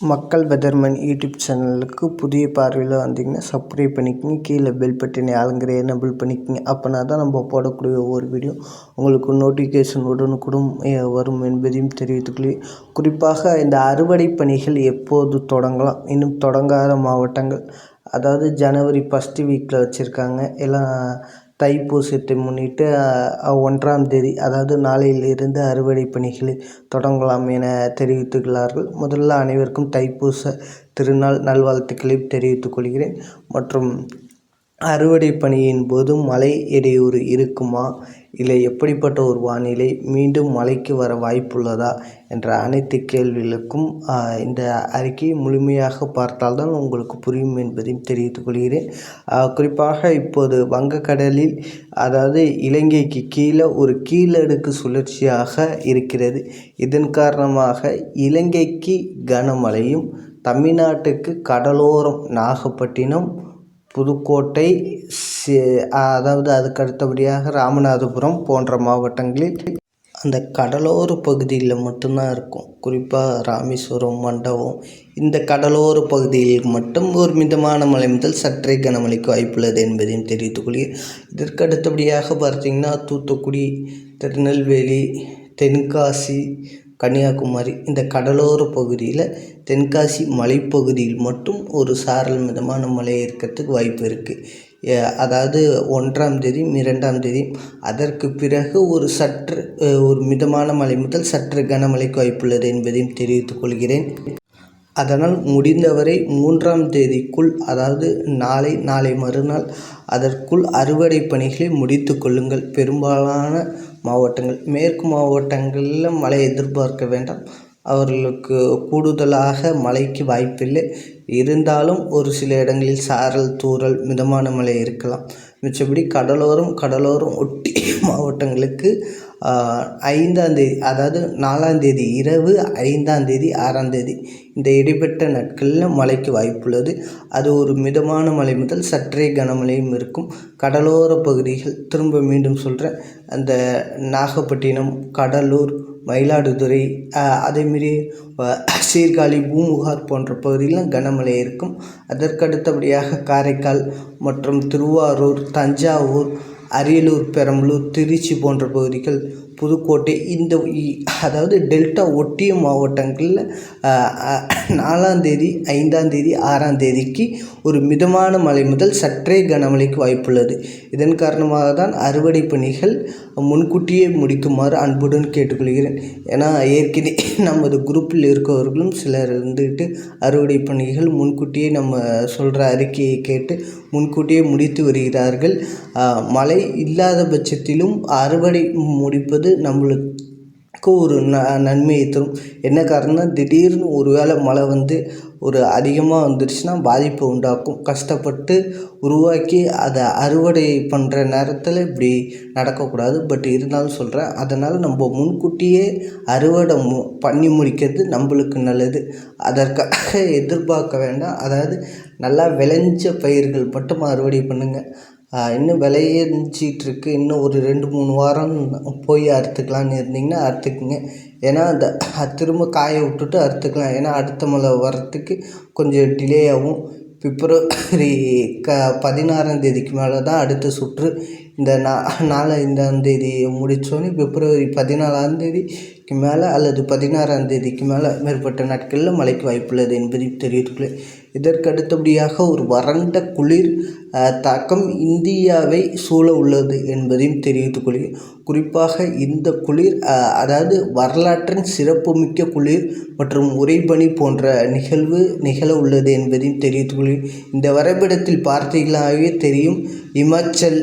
மக்கள் weatherman YouTube சேனலுக்கு புதிய பார்வையில் வந்தீங்கன்னா சப்ஸ்கிரைப் பண்ணிக்கோங்க. கீழே பெல் பட்டினை ஆளுங்கிற எனபிள் பண்ணிக்கோங்க. அப்போனா தான் நம்ம போடக்கூடிய ஒவ்வொரு வீடியோ உங்களுக்கு நோட்டிஃபிகேஷன் உடனுக்குடன் வரும் என்பதையும் தெரிவித்துக்கொள்ளி குறிப்பாக இந்த அறுவடை பணிகள் எப்போது தொடங்கலாம்? இன்னும் தொடங்காத மாவட்டங்கள் அதாவது ஜனவரி ஃபஸ்ட்டு வீக்கில் வச்சுருக்காங்க. எல்லாம் தைப்பூசத்தை முன்னிட்டு ஒன்றாம் தேதி அதாவது நாளையிலிருந்து அறுவடை பணிகளை தொடங்கலாம் என தெரிவித்துள்ளார்கள். முதல்ல அனைவருக்கும் தைப்பூச திருநாள் நல்வாழ்த்துக்களை தெரிவித்துக் கொள்கிறேன். மற்றும் அறுவடை பணியின் போது மழை இடையூறு இருக்குமா? இல்லை எப்படிப்பட்ட ஒரு வானிலை மீண்டும் மழைக்கு வர வாய்ப்புள்ளதா? என்ற அனைத்து கேள்விகளுக்கும் இந்த அறிக்கையை முழுமையாக பார்த்தால்தான் உங்களுக்கு புரியும் என்பதையும் தெரிவித்துக் கொள்கிறேன். குறிப்பாக இப்போது வங்கக்கடலில் அதாவது இலங்கைக்கு கீழே ஒரு கீழடுக்கு சுழற்சியாக இருக்கிறது. இதன் காரணமாக இலங்கைக்கு கனமழையும் தமிழ்நாட்டுக்கு கடலோரம் நாகப்பட்டினம் புதுக்கோட்டை சி அதாவது அதுக்கு அடுத்தபடியாக ராமநாதபுரம் போன்ற மாவட்டங்களில் அந்த கடலோர பகுதியில் மட்டும்தான் இருக்கும். குறிப்பாக ராமேஸ்வரம் மண்டபம். இந்த கடலோர பகுதியில் மட்டும் ஒரு மிதமான மழை முதல் சற்றே கனமழைக்கு வாய்ப்புள்ளது என்பதையும் தெரிவித்துக்கொள்கிறேன் இதற்கு அடுத்தபடியாக பார்த்தீங்கன்னா தூத்துக்குடி திருநெல்வேலி தென்காசி கன்னியாகுமரி இந்த கடலோர பகுதியில் தென்காசி மலைப்பகுதியில் மட்டும் ஒரு சாரல் மிதமான மழை இருக்கிறதுக்கு வாய்ப்பு இருக்குது அதாவது ஒன்றாம் தேதி இரண்டாம் தேதி. அதற்கு பிறகு ஒரு சற்று ஒரு மிதமான மழை முதல் சற்று கனமழைக்கு வாய்ப்புள்ளது என்பதையும் தெரிவித்துக் கொள்கிறேன். அதனால் முடிந்தவரை மூன்றாம் தேதிக்குள் அதாவது நாளை நாளை மறுநாள் அதற்குள் அறுவடை பணிகளை முடித்து கொள்ளுங்கள். பெரும்பாலான மாவட்டங்கள் மேற்கு மாவட்டங்களில் மழை எதிர்பார்க்க வேண்டாம். அவர்களுக்கு கூடுதலாக மழைக்கு வாய்ப்பில்லை. இருந்தாலும் ஒரு சில இடங்களில் சாரல் தூறல் மிதமான மழை இருக்கலாம். மிச்சபடி கடலோரம் கடலோரம் ஒட்டி மாவட்டங்களுக்கு ஐந்தாந்தேதி ஐந்தாம் தேதி அதாவது நாலாம் தேதி இரவு ஐந்தாம் தேதி ஆறாம் தேதி. இந்த இடைப்பட்ட நாட்களில் மழைக்கு வாய்ப்புள்ளது. அது ஒரு மிதமான மழை முதல் சற்றே கனமழையும் இருக்கும். கடலோர பகுதிகள் திரும்ப மீண்டும் சொல்கிறேன் அந்த நாகப்பட்டினம் கடலூர் மயிலாடுதுறை அதேமாரி சீர்காழி பூமுகார் போன்ற பகுதிகளில் கனமழை இருக்கும். அதற்கு அடுத்தபடியாக காரைக்கால் மற்றும் திருவாரூர் தஞ்சாவூர் அரியலூர் பெரம்பலூர் திருச்சி போன்ற பகுதிகள் புதுக்கோட்டை இந்த இ- அதாவது டெல்டா ஒட்டிய மாவட்டங்களில் நாலாந்தேதி ஐந்தாந்தேதி ஆறாந்தேதிக்கு ஒரு மிதமான மழை முதல் சற்றே கனமழைக்கு வாய்ப்புள்ளது. இதன் காரணமாக தான் அறுவடை பணிகள் முன்கூட்டியே முடிக்குமாறு அன்புடன் கேட்டுக்கொள்கிறேன். ஏன்னா ஏற்கனவே நமது குரூப்பில் இருக்கவர்களும் சிலர் இருந்துக்கிட்டு அறுவடை பணிகள் முன்கூட்டியே நம்ம சொல்கிற அறிக்கையை கேட்டு முன்கூட்டியே முடித்து வருகிறார்கள். மழை இல்லாத பட்சத்திலும் அறுவடை முடிப்பது நம்மளுக்கு ஒரு ந நன்மையை தரும். என்ன காரணம்னா திடீர்னு ஒரு வேளை மழை வந்து ஒரு அதிகமாக வந்துடுச்சுன்னா பாதிப்பை உண்டாக்கும். கஷ்டப்பட்டு உருவாக்கி அதை அறுவடை பண்ணுற நேரத்தில் இப்படி நடக்கக்கூடாது. பட் இருந்தாலும் சொல்கிறேன் அதனால் நம்ம முன்கூட்டியே அறுவடை மு பண்ணி முடிக்கிறது நம்மளுக்கு நல்லது. அதற்காக எதிர்பார்க்க வேண்டாம். அதாவது நல்லா விளைஞ்ச பயிர்கள் மட்டும் அறுவடை பண்ணுங்கள் இன்னும் விளையஞ்சிட்டு இருக்கு இன்னும் ஒரு ரெண்டு மூணு வாரம் போய் அறுத்துக்கலான்னு இருந்தீங்கன்னா அறுத்துக்குங்க. ஏன்னா அந்த திரும்ப காய விட்டுட்டு அறுத்துக்கலாம். ஏன்னா அடுத்த மழை வர்றதுக்கு கொஞ்சம் டிலே ஆகும். பிப்ரவரி க பதினாறாம் தேதிக்கு மேலே தான் அடுத்த சுற்று. இந்த நா நாலஞ்சாந்தேதி முடித்தோன்னே பிப்ரவரி பதினாலாந்தேதி தேதிக்கு மேலே அல்லது பதினாறாம் தேதிக்கு மேலே மேற்பட்ட நாட்களில் மழைக்கு வாய்ப்புள்ளது என்பதை தெரிவித்துள்ளது இதற்கு அடுத்தபடியாக ஒரு வறண்ட குளிர் தாக்கம் இந்தியாவை சூழ உள்ளது என்பதையும் தெரிவித்துக் கொள்கிறேன் குறிப்பாக இந்த குளிர் அதாவது வரலாற்றின் சிறப்புமிக்க குளிர் மற்றும் உறைபனி போன்ற நிகழ்வு நிகழ உள்ளது என்பதையும் தெரிவித்துக் கொள்கிறேன் இந்த வரைபடத்தில் பார்த்தீங்களாவே தெரியும். இமாச்சல்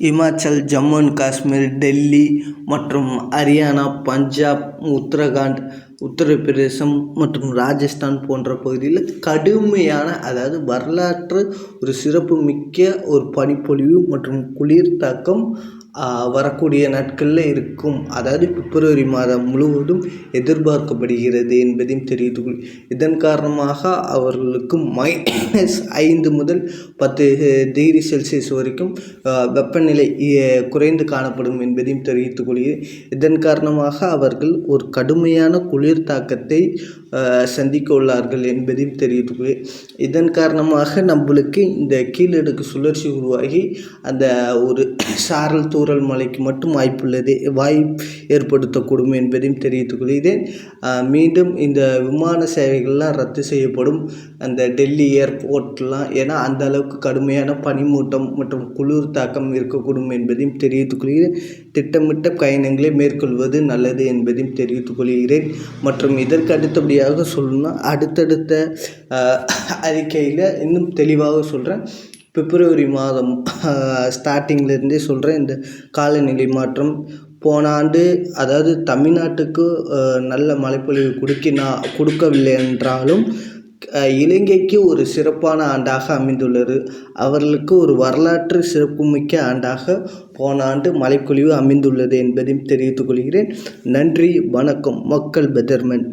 இமாச்சல் ஜம்மு அண்ட் காஷ்மீர் டெல்லி மற்றும் ஹரியானா பஞ்சாப் உத்தரகாண்ட் உத்தரப்பிரதேசம் மற்றும் ராஜஸ்தான் போன்ற பகுதியில் கடுமையான அதாவது வரலாற்று ஒரு சிறப்பு மிக்க ஒரு பனிப்பொழிவு மற்றும் குளிர் தாக்கம் வரக்கூடிய நாட்களில் இருக்கும். அதாவது பிப்ரவரி மாதம் முழுவதும் எதிர்பார்க்கப்படுகிறது என்பதையும் தெரிவித்துக் இதன் காரணமாக அவர்களுக்கு மைனஸ் ஐந்து முதல் பத்து டிகிரி செல்சியஸ் வரைக்கும் வெப்பநிலை குறைந்து காணப்படும் என்பதையும் தெரிவித்துக் கொள்கிறேன் இதன் காரணமாக அவர்கள் ஒரு கடுமையான குளிர் தாக்கத்தை சந்திக்க உள்ளார்கள் என்பதையும் தெரிவித்துக் இதன் காரணமாக நம்மளுக்கு இந்த கீழடுக்கு சுழற்சி உருவாகி அந்த ஒரு சாரல் தூறல் மழைக்கு மட்டும் வாய்ப்புள்ளது வாய்ப்பு ஏற்படுத்தக்கூடும் என்பதையும் தெரிவித்துக் கொள்கிறேன். மீண்டும் இந்த விமான சேவைகள்லாம் ரத்து செய்யப்படும். அந்த டெல்லி ஏர்போர்ட்லாம் ஏன்னா அந்த அளவுக்கு கடுமையான பனிமூட்டம் மற்றும் குளிர் தாக்கம் இருக்கக்கூடும் என்பதையும் தெரிவித்துக் கொள்கிறேன். திட்டமிட்ட பயணங்களை மேற்கொள்வது நல்லது என்பதையும் தெரிவித்துக் கொள்கிறேன். மற்றும் இதற்கு அடுத்தபடியாக சொல்லணும்னா அடுத்தடுத்த அறிக்கையில் இன்னும் தெளிவாக சொல்கிறேன் பிப்ரவரி மாதம் ஸ்டார்டிங்லேருந்தே சொல்கிறேன் இந்த காலநிலை மாற்றம் போன ஆண்டு அதாவது தமிழ்நாட்டுக்கு நல்ல மழைப்பொழிவு கொடுக்கினா கொடுக்கவில்லை என்றாலும் இலங்கைக்கு ஒரு சிறப்பான ஆண்டாக அமைந்துள்ளது. அவர்களுக்கு ஒரு வரலாற்று சிறப்புமிக்க ஆண்டாக போன ஆண்டு மழைப்பொழிவு அமைந்துள்ளது என்பதையும் தெரிவித்துக் கொள்கிறேன். நன்றி வணக்கம். மக்கள் பெதர்மன்